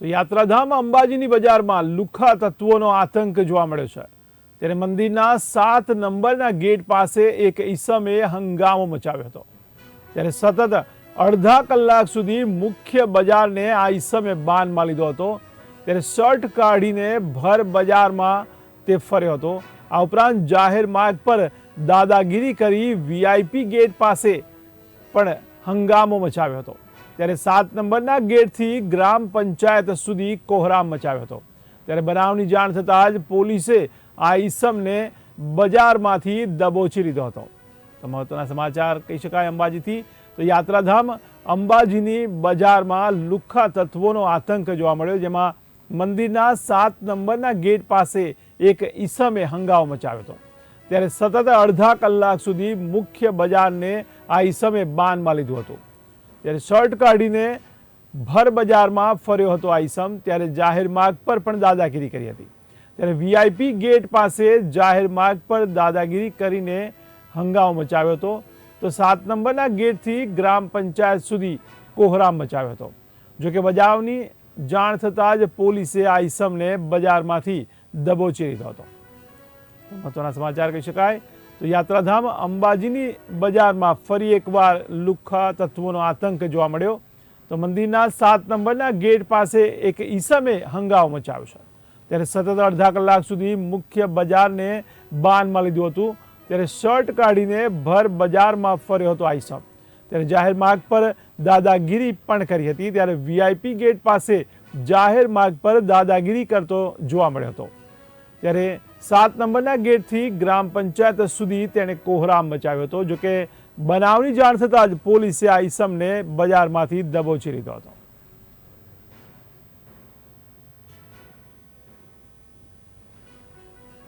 તો યાત્રાધામ અંબાજીની બજારમાં લુખ્ખા તત્વોનો આતંક જોવા મળ્યો છે. ત્યારે મંદિરના સાત નંબરના ગેટ પાસે એક ઈસમે હંગામો મચાવ્યો હતો. ત્યારે સતત અડધા કલાક સુધી મુખ્ય બજારને આ ઈસમે બાનમાં લીધો હતો. ત્યારે શર્ટ કાઢીને ભર બજારમાં તે ફર્યો હતો. આ ઉપરાંત જાહેર માર્ગ પર દાદાગીરી કરી વીઆઈપી ગેટ પાસે પણ હંગામો મચાવ્યો હતો. ત્યારે સાત નંબરના ગેટથી ગ્રામ પંચાયત સુધી કોહરામ મચાવ્યો હતો. ત્યારે બનાવની જાણ થતાં જ પોલીસે આ ઈસમને બજારમાંથી દબોચી લીધો હતો. તો મહત્વના સમાચાર કહી શકાય અંબાજીથી. તો યાત્રાધામ અંબાજીની બજારમાં લુખ્ખા તત્વોનો આતંક જોવા મળ્યો, જેમાં મંદિરના સાત નંબરના ગેટ પાસે એક ઈસમે હંગામો મચાવ્યો હતો. ત્યારે સતત અડધા કલાક સુધી મુખ્ય બજારને આ ઈસમે બાનમાં લીધું હતું. ત્યારે શર્ટ કાઢીને ભર બજારમાં ફર્યો હતો આઈસમ, ત્યારે જાહેર માર્ગ પર પણ દાદાગીરી કરી હતી. ત્યારે વીઆઈપી ગેટ પાસે જાહેર માર્ગ પર દાદાગીરી કરીને હંગામો મચાવ્યો હતો. તો સાત નંબરના ગેટથી ગ્રામ પંચાયત સુધી કોહરામ મચાવ્યો હતો. જોકે બજાવની જાણ થતાં જ પોલીસે આઈસમને બજારમાંથી દબોચી લીધો હતો. મહત્વના સમાચાર કહી શકાય. તો યાત્રાધામ અંબાજીની બજારમાં ફરી એકવાર લુખ્ખા તત્વોનો આતંક જોવા મળ્યો. તો મંદિરના સાત નંબરના ગેટ પાસે એક ઈસમે હંગામો મચાવ્યો છે. ત્યારે સતત અડધા કલાક સુધી મુખ્ય બજારને બાનમાં લીધું હતું. ત્યારે શર્ટ કાઢીને ભર બજારમાં ફર્યો હતો આ ઈસમ. ત્યારે જાહેર માર્ગ પર દાદાગીરી પણ કરી હતી. ત્યારે વીઆઈપી ગેટ પાસે જાહેર માર્ગ પર દાદાગીરી કરતો જોવા મળ્યો હતો. ત્યારે સાત નંબરના ગેટથી ગ્રામ પંચાયત સુધી તેણે કોહરામ મચાવ્યો હતો, જોકે બનાવની જાણ થતાં જ પોલીસે આ ઈસમને બજારમાંથી દબોચી લીધો હતો.